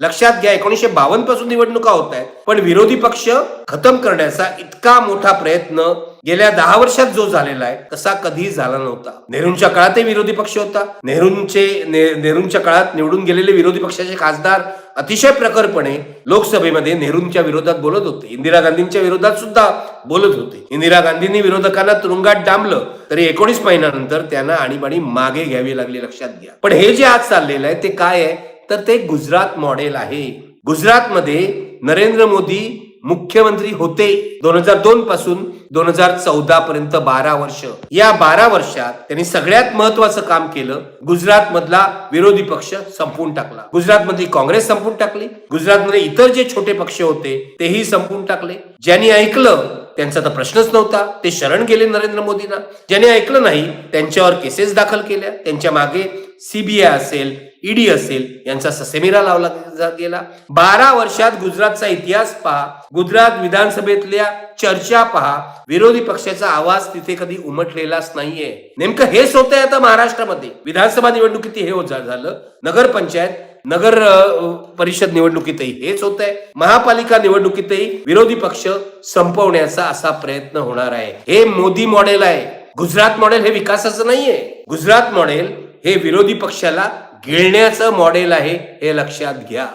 लक्षात घ्या एकोणीशे बावन्नपासून निवडणुका होत आहेत. पण विरोधी पक्ष खतम करण्याचा इतका मोठा प्रयत्न गेल्या दहा वर्षात जो झालेला आहे तसा कधी झाला नव्हता. नेहरूंच्या काळातही विरोधी पक्ष होता. नेहरूंचे नेहरूंच्या काळात निवडून गेलेले विरोधी पक्षाचे खासदार अतिशय प्रखरपणे लोकसभेमध्ये नेहरूंच्या विरोधात बोलत होते. इंदिरा गांधींच्या विरोधात सुद्धा बोलत होते. इंदिरा गांधींनी विरोधकांना तुरुंगात डांबलं तरी एकोणीस महिन्यानंतर त्यांना आणीबाणी मागे घ्यावी लागली लक्षात घ्या. पण हे जे आज चाललेलं आहे ते काय आहे? तर ते गुजरात मॉडेल आहे. गुजरातमध्ये नरेंद्र मोदी मुख्यमंत्री होते दोन हजार दोन पासून दोन हजार चौदा पर्यंत बारा वर्ष. या बारा वर्षात त्यांनी सगळ्यात महत्वाचं काम केलं. गुजरात मधला विरोधी पक्ष संपवून टाकला. गुजरात मधली काँग्रेस संपवून टाकली. गुजरातमध्ये इतर जे छोटे पक्ष होते तेही संपवून टाकले. ज्यांनी ऐकलं त्यांचा तर प्रश्नच नव्हता. ते शरण गेले नरेंद्र मोदींना. ज्यांनी ऐकलं नाही त्यांच्यावर केसेस दाखल केल्या. त्यांच्या मागे सीबीआय असेल ईडी असेल यांचा ससेमिरा लावला गेला. बारा वर्षात गुजरातचा इतिहास पहा. गुजरात विधानसभेतल्या चर्चा पहा. विरोधी पक्षाचा आवाज तिथे कधी उमटलेलाच नाहीये. नेमकं हेच होतंय आता महाराष्ट्रामध्ये. विधानसभा निवडणुकीत हे होत झालं. नगरपंचायत नगर परिषद निवडणुकीतही हेच होत आहे. महापालिका निवडणुकीतही विरोधी पक्ष संपवण्याचा असा प्रयत्न होणार आहे. हे मोदी मॉडेल आहे. गुजरात मॉडेल हे विकासाचं नाहीये. गुजरात मॉडेल हे विरोधी पक्षाला गिळण्याचं मॉडेल आहे हे लक्षात घ्या.